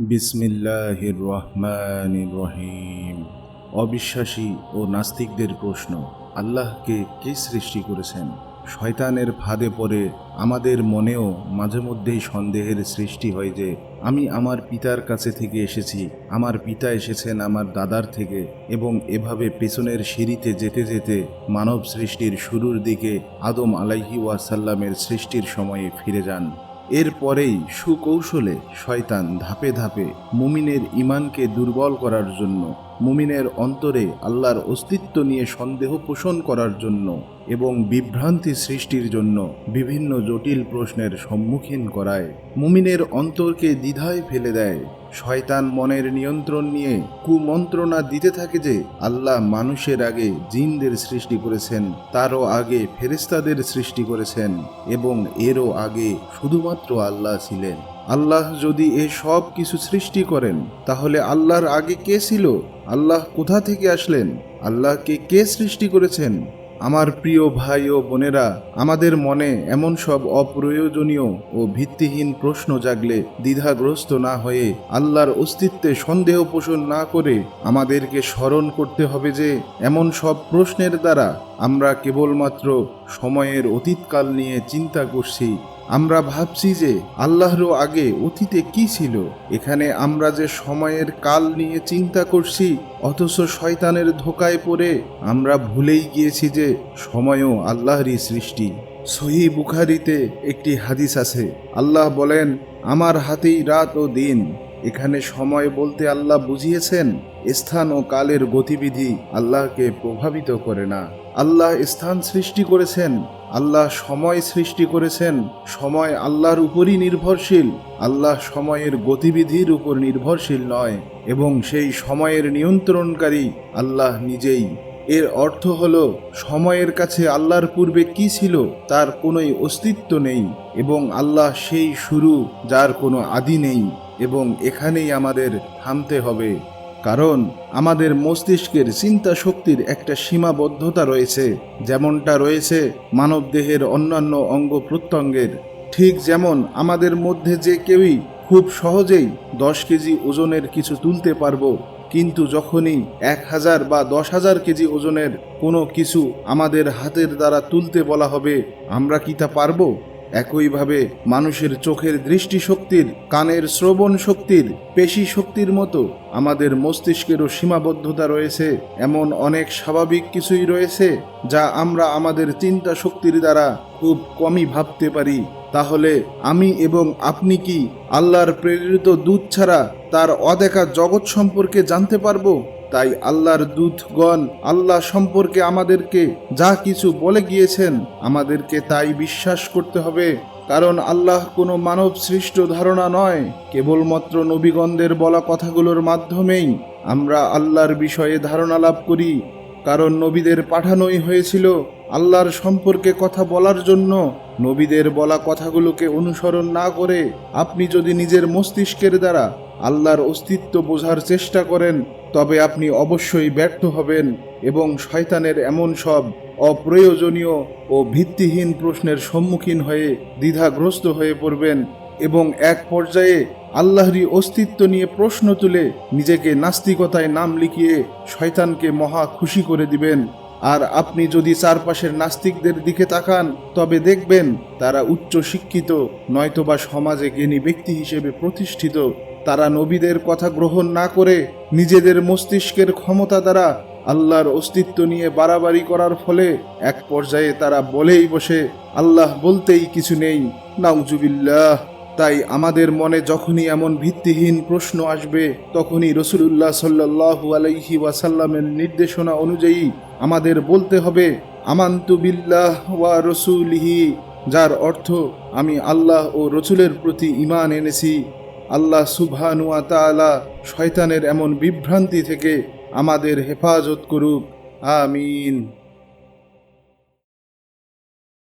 বিসমিল্লাহির রহমান রহিম। অবিশ্বাসী ও নাস্তিকদের প্রশ্ন, আল্লাহকে কে সৃষ্টি করেছেন? শয়তানের ফাঁদে পড়ে আমাদের মনেও মাঝে মধ্যেই সন্দেহের সৃষ্টি হয় যে, আমি আমার পিতার কাছে থেকে এসেছি, আমার পিতা এসেছেন আমার দাদার থেকে, এবং এভাবে পেছনের সিঁড়িতে যেতে যেতে মানব সৃষ্টির শুরুর দিকে আদম আলাইহি ওয়াসাল্লামের সৃষ্টির সময়ে ফিরে যান। এরপরেই সুকৌশলে শয়তান ধাপে ধাপে মুমিনের ইমানকে দুর্বল করার জন্য মুমিনের অন্তরে আল্লাহর অস্তিত্ব নিয়ে সন্দেহ পোষণ করার জন্য এবং বিভ্রান্তি সৃষ্টির জন্য বিভিন্ন জটিল প্রশ্নের সম্মুখীন করায়। মুমিনের অন্তরকে দ্বিধায় ফেলে দেয়। শয়তান মনের নিয়ন্ত্রণ নিয়ে কুমন্ত্রণা দিতে থাকে যে আল্লাহ মানুষের আগে জিনদের সৃষ্টি করেছেন, তারও আগে ফেরেস্তাদের সৃষ্টি করেছেন এবং এরও আগে শুধুমাত্র আল্লাহ ছিলেন। আল্লাহ যদি এ সব কিছু সৃষ্টি করেন, তাহলে আল্লাহর আগে কে ছিল? আল্লাহ কোথা থেকে আসলেন? আল্লাহকে কে সৃষ্টি করেছেন? আমার প্রিয় ভাই ও বোনেরা, আমাদের মনে এমন সব অপ্রয়োজনীয় ও ভিত্তিহীন প্রশ্ন জাগলে দ্বিধাগ্রস্ত না হয়ে আল্লাহর অস্তিত্বে সন্দেহ পোষণ না করে আমাদেরকে স্মরণ করতে হবে যে, এমন সব প্রশ্নের দ্বারা আমরা কেবলমাত্র সময়ের অতীতকাল নিয়ে চিন্তা করছি। আমরা ভাবছি যে আল্লাহরও আগে অতীতে কি ছিল? এখানে আমরা যে সময়ের কাল নিয়ে চিন্তা করছি, অথচ শয়তানের ধোকায় পড়ে আমরা ভুলেই গিয়েছি যে সময়ও আল্লাহরই সৃষ্টি। সহি বুখারিতে একটি হাদিস আছে, আল্লাহ বলেন, আমার হাতেই রাত ও দিন। এখানে সময় বলতে আল্লাহ বুঝিয়েছেন, স্থান ও কালের গতিবিধি আল্লাহকে প্রভাবিত করে না। আল্লাহ স্থান সৃষ্টি করেছেন, আল্লাহ সময় সৃষ্টি করেছেন, সময় আল্লাহর উপরই নির্ভরশীল, আল্লাহ সময়ের গতিবিধির উপর নির্ভরশীল নয় এবং সেই সময়ের নিয়ন্ত্রণকারী আল্লাহ নিজেই। এর অর্থ হল, সময়ের কাছে আল্লাহর পূর্বে কি ছিল তার কোনোই অস্তিত্ব নেই এবং আল্লাহ সেই শুরু, যার কোনো আদি নেই এবং এখানেই আমাদের থামতে হবে। কারণ আমাদের মস্তিষ্কের চিন্তা শক্তির একটা সীমাবদ্ধতা রয়েছে। যেমনটা রয়েছে মানবদেহের অন্যান্য অঙ্গ প্রত্যঙ্গের। ঠিক যেমন আমাদের মধ্যে যে কেউই খুব সহজেই দশ কেজি ওজনের কিছু তুলতে পারব, কিন্তু যখনই এক হাজার বা দশ হাজার কেজি ওজনের কোনো কিছু আমাদের হাতের দ্বারা তুলতে বলা হবে, আমরা কি তা পারব? একইভাবে মানুষের চোখের দৃষ্টিশক্তির, কানের শ্রবণ শক্তির, পেশি শক্তির মতো আমাদের মস্তিষ্কেরও সীমাবদ্ধতা রয়েছে। এমন অনেক স্বাভাবিক কিছুই রয়েছে যা আমরা আমাদের চিন্তা শক্তির দ্বারা খুব কমই ভাবতে পারি। তাহলে আমি এবং আপনি কি আল্লাহর প্রেরিত দুধ ছাড়া তার অদেখা জগৎ সম্পর্কে জানতে পারব? তাই আল্লাহর দূতগণ আল্লাহ সম্পর্কে আমাদেরকে যা কিছু বলে গিয়েছেন আমাদেরকে তাই বিশ্বাস করতে হবে। কারণ আল্লাহ কোনো মানব সৃষ্ট ধারণা নয়। কেবলমাত্র নবীগণদের বলা কথাগুলোর মাধ্যমেই আমরা আল্লাহর বিষয়ে ধারণা লাভ করি। কারণ নবীদের পাঠানোই হয়েছিল আল্লাহর সম্পর্কে কথা বলার জন্য। নবীদের বলা কথাগুলোকে অনুসরণ না করে আপনি যদি নিজের মস্তিষ্কের দ্বারা আল্লাহর অস্তিত্ব বোঝার চেষ্টা করেন তবে আপনি অবশ্যই ব্যর্থ হবেন এবং শয়তানের এমন সব অপ্রয়োজনীয় ও ভিত্তিহীন প্রশ্নের সম্মুখীন হয়ে দ্বিধাগ্রস্ত হয়ে পড়বেন এবং এক পর্যায়ে আল্লাহরই অস্তিত্ব নিয়ে প্রশ্ন তুলে নিজেকে নাস্তিকতায় নাম লিখিয়ে শয়তানকে মহা খুশি করে দিবেন। আর আপনি যদি চারপাশের নাস্তিকদের দিকে তাকান, তবে দেখবেন তারা উচ্চ শিক্ষিত নয়তোবা সমাজে জ্ঞানী ব্যক্তি হিসেবে প্রতিষ্ঠিত। তারা নবীদের কথা গ্রহণ না করে নিজেদের মস্তিষ্কের ক্ষমতা দ্বারা আল্লাহর অস্তিত্ব নিয়ে বাড়াবাড়ি করার ফলে এক পর্যায়ে তারা বলেই বসে, আল্লাহ বলতেই কিছু নেই। নাউজুবিল্লাহ। তাই আমাদের মনে যখনই এমন ভিত্তিহীন প্রশ্ন আসবে, তখনই রসুলুল্লাহ সাল্লাহু আলাইহি ওয়াসাল্লামের নির্দেশনা অনুযায়ী আমাদের বলতে হবে, আমান্তু বিল্লাহ ওয়া রসুলিহি। যার অর্থ, আমি আল্লাহ ও রসুলের প্রতি ইমান এনেছি। আল্লাহ সুবহানুয়া তালা শয়তানের এমন বিভ্রান্তি থেকে আমাদের হেফাজত করুক। আমিন।